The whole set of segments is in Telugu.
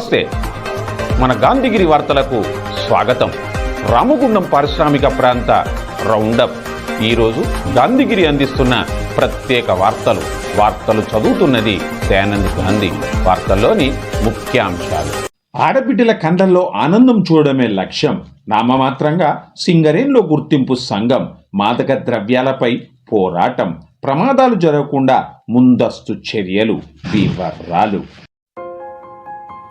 నమస్తే. మన గాంధీగిరి వార్తలకు స్వాగతం. రామగుండం పారిశ్రామిక ప్రాంత రౌండప్. ఈరోజు గాంధీగిరి అందిస్తున్న ప్రత్యేక వార్తలు. వార్తలు చదువుతున్నది దయానంద్ గాంధీ. వార్తల్లోని ముఖ్యాంశాలు. ఆడబిడ్డల కండల్లో ఆనందం చూడడమే లక్ష్యం. నామమాత్రంగా సింగరేన్లో గుర్తింపు సంఘం మాదక ద్రవ్యాలపై పోరాటం. ప్రమాదాలు జరగకుండా ముందస్తు చర్యలు వివరాలు.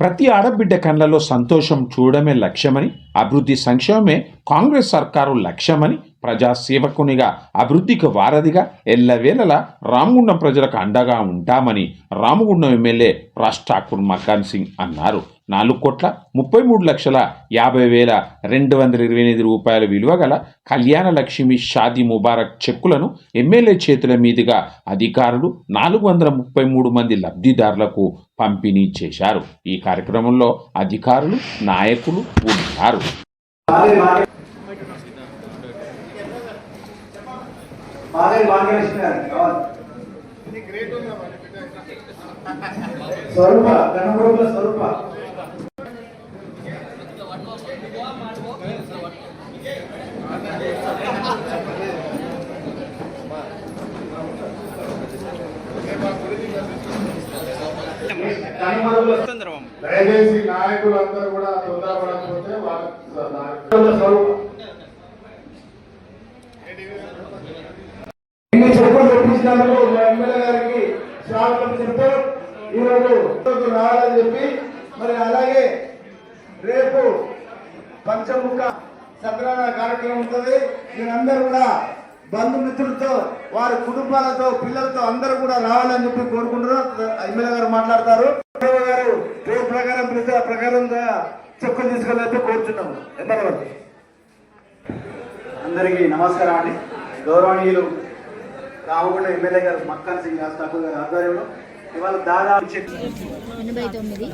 ప్రతి ఆడబిడ్డ కళ్ళలో సంతోషం చూడమే లక్ష్యమని అభివృద్ధి సంక్షేమమే కాంగ్రెస్ సర్కారు లక్ష్యమని ప్రజాసేవకునిగా అభివృద్ధికి వారధిగా ఎల్లవేళలా రామగుండం ప్రజలకు అండగా ఉంటామని రామగుండం ఎమ్మెల్యే రాజ్ ఠాకూర్ మకాన్ సింగ్ అన్నారు. నాలుగు కోట్ల ముప్పై మూడు లక్షల యాభై వేల రెండు వందల ఇరవై ఎనిమిది రూపాయల విలువ గల కళ్యాణ లక్ష్మి షాదీ ముబారక్ చెక్కులను ఎమ్మెల్యే చేతుల మీదుగా అధికారులు నాలుగు వందల ముప్పై మూడు మంది లబ్ధిదారులకు పంపిణీ చేశారు. ఈ కార్యక్రమంలో అధికారులు నాయకులు ఉన్నారు. స్వరూప గణపూర్ల స్వరూప. దయచేసి నాయకులందరూ కూడా తొందరపడకపోతే వాళ్ళ స్వరూప ఇన్ని చెప్పులు తెప్పించినందుకు మా ఎమ్మెల్యే గారికి స్వాగతం చెప్తూ ఈరోజు ఇక్కడికి రావాలని చెప్పి మరి అలాగే రేపు పంచముఖ సత్యనారాయణ కార్యక్రమం ఉంటుంది మీరందరూ కూడా బంధుమిత్రులతో వారి కుటుంబాలతో పిల్లలతో అందరూ కూడా రావాలని చెప్పి కోరుకుంటున్నారు. ఎమ్మెల్యే గారు మాట్లాడతారు. గారు పేరు ప్రకారం పిలిచే ప్రకారంగా చెక్కులు తీసుకెళ్ళి కోరుచున్నాము. ఎమ్మెల్యే అందరికీ నమస్కారం అండి. గౌరవనీయులు రామగుండ ఎమ్మెల్యే గారు మక్కాన్ సింగ్ రాజ్ ఠాకూర్ గారి ఆధ్వర్యంలో ఇవాళ దాదాపు ఎనభై తొమ్మిది.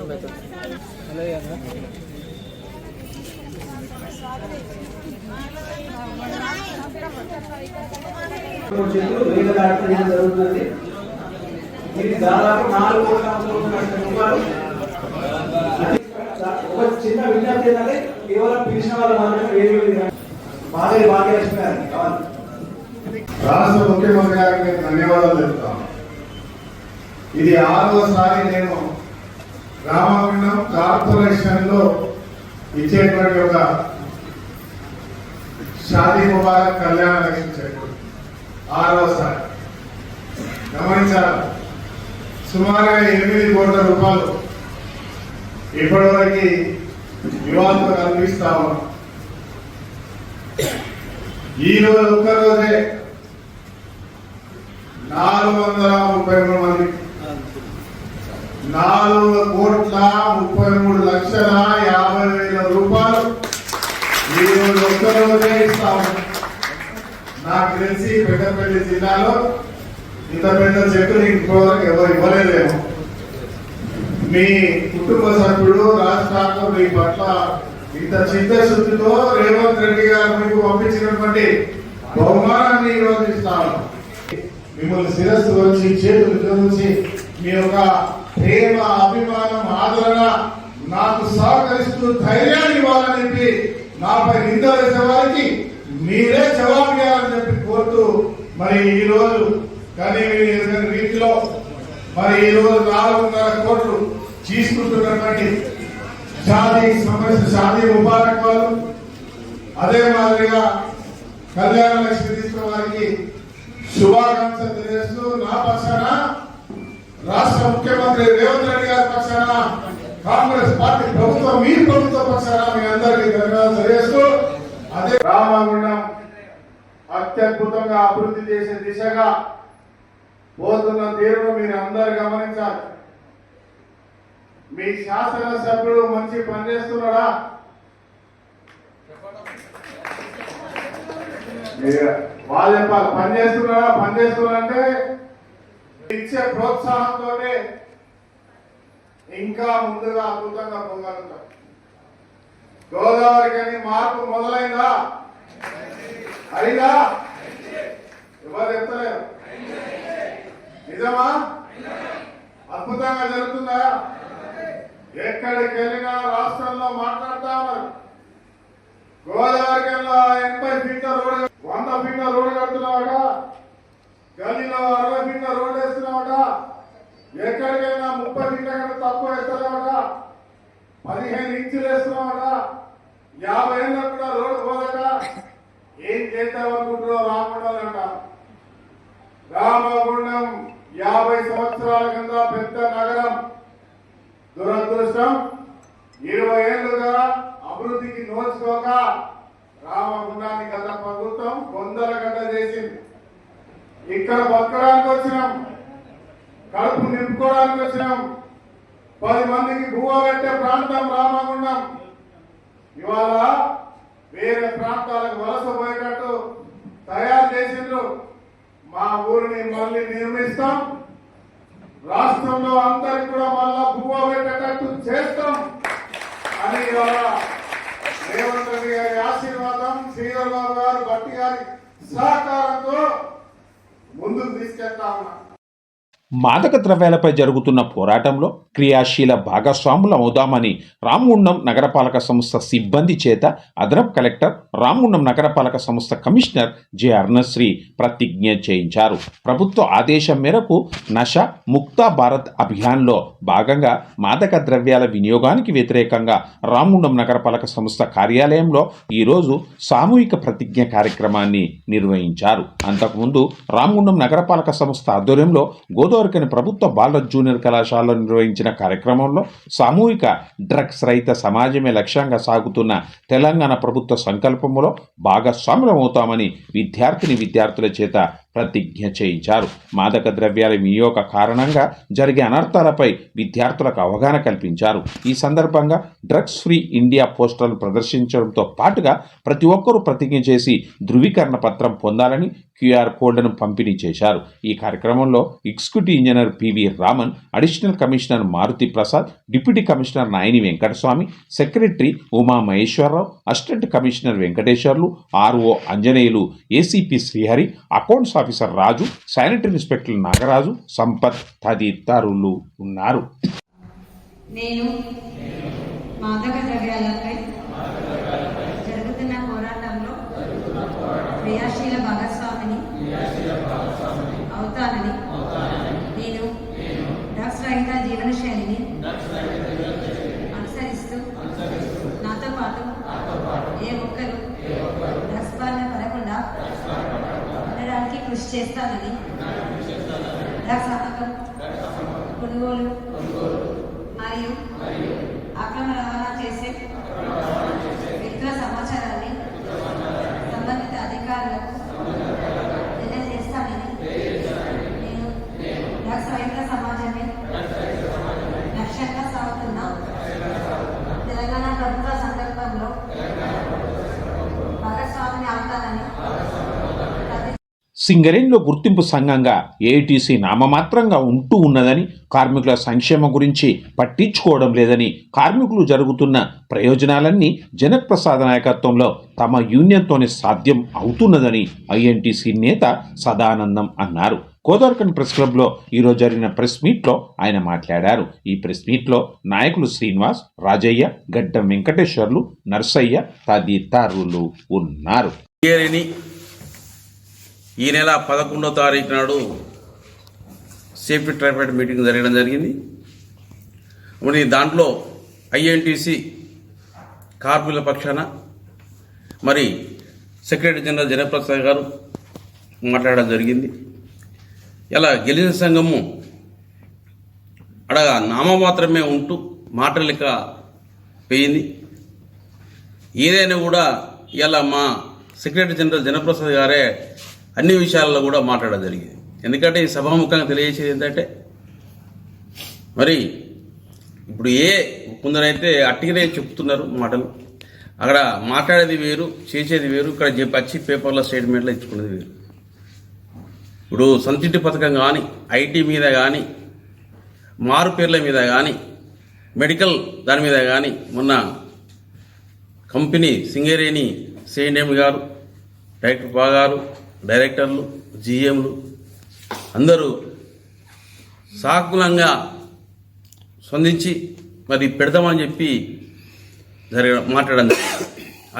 జరుగుతుంది ఇది దాదాపు నాలుగు రూపాయలు ఒక చిన్న విజ్ఞప్తి ఏంటంటే కేవలం పిలిచిన వాళ్ళు మాత్రమే వేరు వేరు బాగా భాగ్యలక్ష్మి కావాలి. రాష్ట్ర ముఖ్యమంత్రి గారికి నేను ధన్యవాదాలు చెప్తాను ఇది ఆరోసారి నేను రామగుండం కార్పొరేషన్లో ఇచ్చేటువంటి ఒక షాదీ ముబారక్ కళ్యాణ లక్ష్మి చెట్టు ఆరోసారి గమనించాలి? సుమారుగా ఎనిమిది కోట్ల రూపాయలు ఇప్పటివరకు యువతకు అందిస్తా ఉన్నాం. ఈరోజు ఒక్కరోజే నాలుగు వందల ముప్పై మూడు మంది. నాలుగు కోట్ల ముప్పై మూడు లక్షల యాభై వేల రూపాయలు ఈ ఒక్కరోజే ఇస్తాము నాకు తెలిసి పెద్దపల్లి జిల్లాలో ఇంత పెద్ద చెట్టు ఇంకోవరకు ఎవరు ఇవ్వలేదేమో మీ కుటుంబ సభ్యుడు రాష్ట్రాల్లో మీ పట్ల ఇంత చిత్తశుద్ధితో రేవంత్ రెడ్డి గారు మీకు పంపించినటువంటి బహుమానాన్ని ఈరోజు ఇస్తాను మిమ్మల్ని శిరస్సు వచ్చి చేతులు నుంచి మీ యొక్క ప్రేమ అభిమానం ఆదరణ నాకు సహకరిస్తూ ధైర్యాన్ని ఇవ్వాలని చెప్పి నాపై నింద వేసే వారికి మీరే జవాబు చేయాలని చెప్పి కోరుతూ మరి ఈ రోజు కానీ రీతిలో మరి ఈ రోజు నాలుగున్నర కోట్లు తీసుకుంటున్నటువంటి షాదీ సమస్య షాదీ ముబారక్ వాళ్ళు అదే మాదిరిగా కళ్యాణ లక్ష్మి తీసుకున్న వారికి శుభాకాంక్షలు తెలియజేస్తూ నా పక్షాన రాష్ట్ర ముఖ్యమంత్రి రేవంత్ రెడ్డి గారి పక్షాన కాంగ్రెస్ పార్టీ ప్రభుత్వం మీ ప్రభుత్వ పక్షాన మీ అందరికీ ధన్యవాదాలు తెలియజేస్తూ అదే రామగుండం అత్యద్భుతంగా అభివృద్ధి చేసే దిశగా పోతున్న తీరును మీరు అందరు గమనించాలి. మీ శాసనసభ్యుడు మంచి పని చేస్తున్నాడా? మీరు వాళ్ళు చెప్పాలి పని చేస్తున్నారా పని చేస్తున్నారంటే ఇచ్చే ప్రోత్సాహంతోనే ఇంకా ముందుగా అద్భుతంగా పొందగలుగుతాం. గోదావరి కానీ మార్పు మొదలైందా? అయిందా? ఎవరు చెప్తలేరు? నిజమా? అద్భుతంగా జరుగుతుందా? ఎక్కడికి వెళ్ళినా రాష్ట్రంలో మాట్లాడుతా ఉన్నారు. గోదావరి కల్లా ఎనభై ఫీట్ల రోడ్డు వంద ఫీట్ల రోడ్డు కడుతున్నావాట గల్లీలో అరవై ఫీట్ల రోడ్డు వేస్తున్నావాట ఎక్కడికైనా ముప్పై ఫీట్ల కంటే తక్కువ వేస్తున్నావాట పదిహేను ఇంచులు వేస్తున్నావాట. యాభై ఏళ్ళకు కూడా రోడ్డు పోదట. ఏం చేద్దాం అనుకుంటున్నావు రాకుండా రామగుండం యాభై సంవత్సరాల కింద పెద్ద నగరం. దురదృష్టం ఇరవై ఏళ్ళుగా అభివృద్ధికి నోచుకోక రామగుండాన్ని గత ప్రభుత్వం వందల గంట చేసింది. ఇక్కడ బతకడానికి వచ్చినాం కడుపు నింపుకోవడానికి వచ్చినాం. పది మందికి భూవ పెట్టే ప్రాంతం రామగుండం. ఇవాళ వేరే ప్రాంతాలకు వలస పోయేటట్టు తయారు చేసిండ్రు. మా ఊరిని మళ్ళీ నిర్మిస్తాం. రాష్ట్రంలో అందరికి కూడా మళ్ళా భూవ పెట్టేటట్టు చేస్తాం. అని ఇవాళ రేవంత్ రెడ్డి గారి ఆశీర్వాదం శ్రీధర్ బాబు గారు భట్టి గారి సహకారంతో ముందుకు తీసుకెళ్తా ఉన్నాం మాదక ద్రవ్యాలపై జరుగుతున్న పోరాటంలో క్రియాశీల భాగస్వాములు అవుదామని రామగుండం నగరపాలక సంస్థ సిబ్బంది చేత అదనపు కలెక్టర్ రామగుండం నగరపాలక సంస్థ కమిషనర్ జె అర్ణశ్రీ ప్రతిజ్ఞ చేయించారు. ప్రభుత్వ ఆదేశం మేరకు నష ముక్తా భారత్ అభియాన్లో భాగంగా మాదక ద్రవ్యాల వినియోగానికి వ్యతిరేకంగా రామగుండం నగరపాలక సంస్థ కార్యాలయంలో ఈరోజు సామూహిక ప్రతిజ్ఞ కార్యక్రమాన్ని నిర్వహించారు. అంతకుముందు రామగుండం నగరపాలక సంస్థ ఆధ్వర్యంలో గోదావరికని ప్రభుత్వ బాల జూనియర్ కళాశాలలో నిర్వహించిన కార్యక్రమంలో సామూహిక డ్రగ్స్ రహిత సమాజమే లక్ష్యంగా సాగుతున్న తెలంగాణ ప్రభుత్వ సంకల్పంలో భాగస్వాములమవుతామని విద్యార్థిని విద్యార్థుల చేత ప్రతిజ్ఞ చేయించారు. మాదక ద్రవ్యాల వినియోగ కారణంగా జరిగే అనర్థాలపై విద్యార్థులకు అవగాహన కల్పించారు. ఈ సందర్భంగా డ్రగ్స్ ఫ్రీ ఇండియా పోస్టర్లు ప్రదర్శించడంతో పాటుగా ప్రతి ఒక్కరూ ప్రతిజ్ఞ చేసి ధృవీకరణ పత్రం పొందాలని క్యూఆర్ కోడ్లను పంపిణీ చేశారు. ఈ కార్యక్రమంలో executive engineer PV Raman additional commissioner Maruthi Prasad deputy commissioner Nayani Venkataswamy secretary Uma Maheswararao assistant commissioner Venkateswarlu RO Anjaneyulu ACP Srihari accounts officer Raju sanitary inspector Nagaraju Sampath తదితరులు ఉన్నారు. నేను మాదక ద్రవ్యాలపై జరుగుతున్న పోరాటంలో క్రియాశీల భాగస్వామిని అవుతానని నేను డ్రగ్స్ రహిత జీవన శైలిని అనుసరిస్తూ నాతో పాటు ఏ ఒక్కరు బారిన పడకుండా ఉండడానికి కృషి చేస్తానని డ్రగ్స్ అమ్మకం కొనుగోలు మరియు అక్రమ రవాణా చేసే వ్యక్తుల సమాచారాన్ని సంబంధిత అధికారులకు తెలియజేస్తానని నేను డ్రగ్స్ రహిత సమాజమే లక్ష్యంగా సాగుతున్న తెలంగాణ ప్రభుత్వ సందర్భంలో భాగస్వామిని అవుతానని ప్రతి సింగరేణిలో గుర్తింపు సంఘంగా ఏఐటీసీ నామమాత్రంగా ఉంటూ ఉన్నదని కార్మికుల సంక్షేమం గురించి పట్టించుకోవడం లేదని కార్మికులు జరుగుతున్న ప్రయోజనాలన్నీ జనప్రసాద నాయకత్వంలో తమ యూనియన్తోనే సాధ్యం అవుతున్నదని ఐఎన్టీసీ నేత సదానందం అన్నారు. కోదార్కన్ ప్రెస్ క్లబ్లో ఈరోజు జరిగిన ప్రెస్ మీట్లో ఆయన మాట్లాడారు. ఈ ప్రెస్ మీట్లో నాయకులు శ్రీనివాస్ రాజయ్య గడ్డం వెంకటేశ్వర్లు నర్సయ్య తదితరులు ఉన్నారు. ఈ నెల పదకొండో తారీఖు నాడు సేఫ్టీ ట్రైఫైడ్ మీటింగ్ జరగడం జరిగింది. మరి దాంట్లో ఐఎన్టీసీ కార్మికుల పక్షాన మరి సెక్రటరీ జనరల్ జనప్రసాద్ గారు మాట్లాడడం జరిగింది. ఇలా గెలిచిన సంఘము అడగా నామ మాత్రమే ఉంటూ మాట లెక్క పోయింది ఏదైనా కూడా ఇలా మా సెక్రటరీ జనరల్ జనప్రసాద్ గారే అన్ని విషయాల్లో కూడా మాట్లాడడం జరిగింది. ఎందుకంటే ఈ సభాముఖంగా తెలియజేసేది ఏంటంటే మరి ఇప్పుడు ఏ కొందరైతే అట్టిగానే చెప్తున్నారు మాటలు అక్కడ మాట్లాడేది వేరు చేసేది వేరు ఇక్కడ చెప్పి వచ్చి పేపర్లో స్టేట్మెంట్లో ఇచ్చుకునేది వేరు. ఇప్పుడు సంతింటి పథకం కానీ ఐటీ మీద కానీ మారు పేర్ల మీద కానీ మెడికల్ దాని మీద కానీ మొన్న company Singareni CMM garu director బాగారు డైరెక్టర్లు జీఎంలు అందరూ సాకులంగా స్పందించి మరి పెడదామని చెప్పి జరిగిన మాట్లాడడం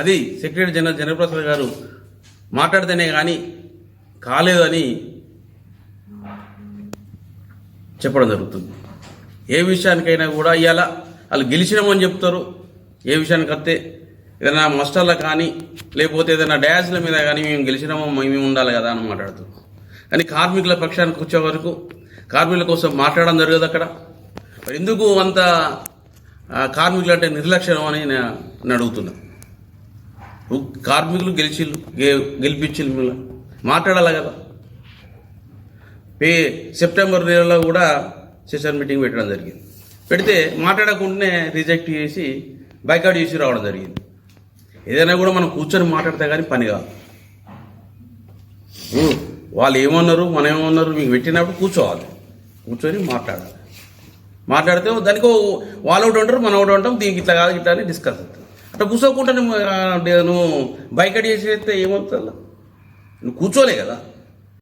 అది సెక్రటరీ జనరల్ జనప్రసాద్ గారు మాట్లాడితేనే కానీ కాలేదని చెప్పడం జరుగుతుంది. ఏ విషయానికైనా కూడా ఇవాళ వాళ్ళు గెలిచినామని చెప్తారు. ఏ విషయానికి వస్తే ఏదైనా మస్టర్ల కానీ లేకపోతే ఏదైనా డ్యాన్స్ల మీద కానీ మేము గెలిచినామో మేము ఉండాలి కదా అని మాట్లాడుతున్నాం. కానీ కార్మికుల పక్షానికి వచ్చే వరకు కార్మికుల కోసం మాట్లాడడం జరగదు అక్కడ. ఎందుకు అంత కార్మికులు అంటే నిర్లక్ష్యం అని నేను అడుగుతున్నా. కార్మికులు గెలిచిళ్ళు గె- గెలిపించిళ్ళు మిమ్మల్ని. మాట్లాడాలి కదా. పే సెప్టెంబర్ నెలలో కూడా సెషన్ మీటింగ్ పెట్టడం జరిగింది. పెడితే మాట్లాడకుండానే రిజెక్ట్ చేసి బైకౌట్ చేసి రావడం జరిగింది. ఏదైనా కూడా మనం కూర్చొని మాట్లాడితే కానీ పని కాదు. వాళ్ళు ఏమన్నారు మనం ఏమన్నారు మీకు పెట్టినప్పుడు కూర్చోవాలి. కూర్చొని మాట్లాడాలి. మాట్లాడితే దానికి వాళ్ళు ఒకటి ఉంటారు మనం ఒకటి ఉంటాం దీనికి ఇట్లా కాదు ఇట్లా అని డిస్కస్ అవుతుంది. అట్లా కూర్చోకుండా నువ్వు, ఆ, నువ్వు బైకట్ చేసేస్తే ఏమవుతుంది నువ్వు కూర్చోలే కదా.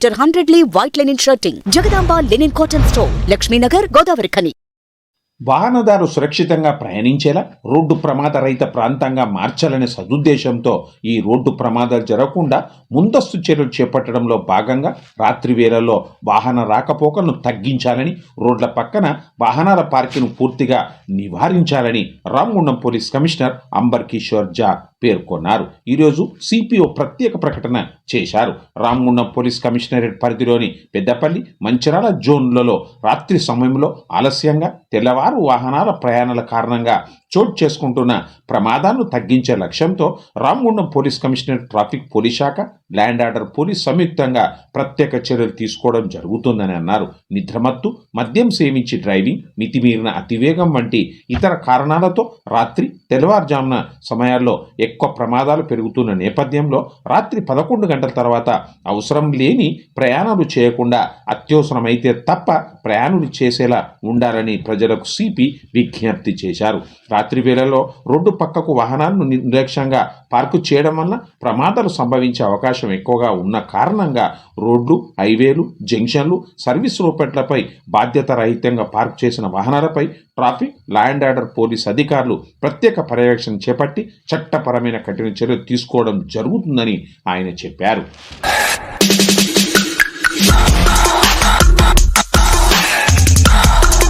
ten hundred lea white linen shirting Jagadamba linen cotton store Lakshminagar Godavari Khani. వాహనదారు సురక్షితంగా ప్రయాణించేలా రోడ్డు ప్రమాద రహిత ప్రాంతంగా మార్చాలనే సదుద్దేశంతో ఈ రోడ్డు ప్రమాదాలు జరగకుండా ముందస్తు చర్యలు చేపట్టడంలో భాగంగా రాత్రి వేళల్లో వాహన రాకపోకలను తగ్గించాలని రోడ్ల పక్కన వాహనాల పార్కింగ్ పూర్తిగా నివారించాలని రామగుండం పోలీస్ కమిషనర్ అంబర్ కిషోర్ జా పేర్కొన్నారు. ఈరోజు సిపిఓ ప్రత్యేక ప్రకటన చేశారు. రామగుండం పోలీస్ కమిషనరేట్ పరిధిలోని పెద్దపల్లి మంచిరాల జోన్లలో రాత్రి సమయంలో ఆలస్యంగా తెల్లవారు వాహనాల ప్రయాణాల కారణంగా చోటు చేసుకుంటున్న ప్రమాదాలను తగ్గించే లక్ష్యంతో Ramagundam police commissioner traffic police శాఖ ల్యాండ్ ఆర్డర్ పోలీస్ సంయుక్తంగా ప్రత్యేక చర్యలు తీసుకోవడం జరుగుతుందని అన్నారు. నిద్రమత్తు మద్యం సేవించి డ్రైవింగ్ మితిమీరిన అతివేగం వంటి ఇతర కారణాలతో రాత్రి తెల్లవారుజామున సమయాల్లో ఎక్కువ ప్రమాదాలు పెరుగుతున్న నేపథ్యంలో రాత్రి పదకొండు గంటల తర్వాత అవసరం లేని ప్రయాణాలు చేయకుండా అత్యవసరమైతే తప్ప ప్రయాణాలు చేసేలా ఉండాలని ప్రజలకు సిపి విజ్ఞప్తి చేశారు. రాత్రి వేళల్లో రోడ్డు పక్కకు వాహనాలను నిర్లక్ష్యంగా పార్కు చేయడం వల్ల ప్రమాదాలు సంభవించే అవకాశం ఎక్కువగా ఉన్న కారణంగా రోడ్లు హైవేలు జంక్షన్లు సర్వీస్ రూపెట్లపై బాధ్యత రహితంగా పార్క్ చేసిన వాహనాలపై traffic law and order police అధికారులు ప్రత్యేక పర్యవేక్షణ చేపట్టి చట్టపరమైన కఠిన చర్యలు తీసుకోవడం జరుగుతుందని ఆయన చెప్పారు.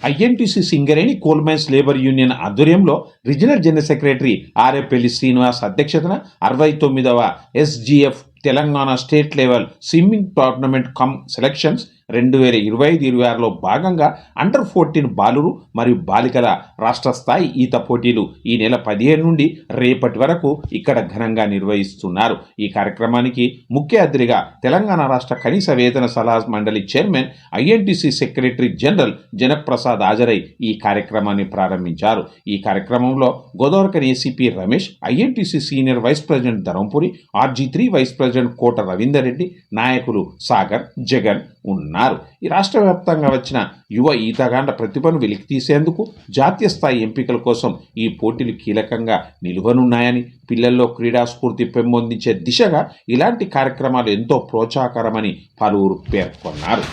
INTUC Singareni coal mines labour union ఆధ్వర్యంలో regional general secretary Arepalli Srinivas అధ్యక్షతన అరవై తొమ్మిదవ SGF Telangana state level swimming tournament cum selections రెండు వేల ఇరవై ఐదు ఇరవై ఆరులో భాగంగా అండర్ ఫోర్టీన్ బాలురు మరియు బాలికల రాష్ట్ర స్థాయి ఈత పోటీలు ఈ నెల పదిహేను నుండి రేపటి వరకు ఇక్కడ ఘనంగా నిర్వహిస్తున్నారు. ఈ కార్యక్రమానికి ముఖ్య అతిథిగా తెలంగాణ రాష్ట్ర కనీస వేతన సలహా మండలి chairman INTUC secretary general Janaprasad హాజరై ఈ కార్యక్రమాన్ని ప్రారంభించారు. ఈ కార్యక్రమంలో Godavarikhani ACP Ramesh INTUC senior vice president Dharampuri RG three vice president Kota Ravinder Reddy నాయకులు సాగర్ జగన్ ఉన్నారు. ఈ రాష్ట్ర వ్యాప్తంగా వచ్చిన యువ ఈతగాండ ప్రతిభను వెలికి తీసేందుకు జాతీయ స్థాయి ఎంపికల కోసం ఈ పోటీలు కీలకంగా నిలువనున్నాయని పిల్లల్లో క్రీడా స్ఫూర్తి పెంపొందించే దిశగా ఇలాంటి కార్యక్రమాలు ఎంతో ప్రోత్సాహకరమని పలువురు పేర్కొన్నారు.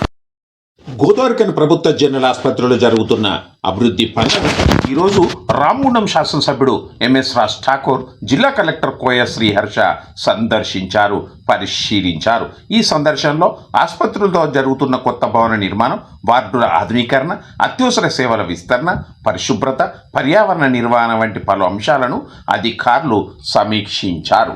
గోదావరికన్ ప్రభుత్వ జనరల్ ఆసుపత్రిలో జరుగుతున్న అభివృద్ధి పనులను ఈరోజు రామగుండం శాసనసభ్యుడు ఎంఎస్ రాజ్ ఠాకూర్ జిల్లా కలెక్టర్ కోయ శ్రీహర్ష సందర్శించారు పరిశీలించారు. ఈ సందర్శనలో ఆసుపత్రులతో జరుగుతున్న కొత్త భవన నిర్మాణం వార్డుల ఆధునీకరణ అత్యవసర సేవల విస్తరణ పరిశుభ్రత పర్యావరణ నిర్వహణ వంటి పలు అంశాలను అధికారులు సమీక్షించారు.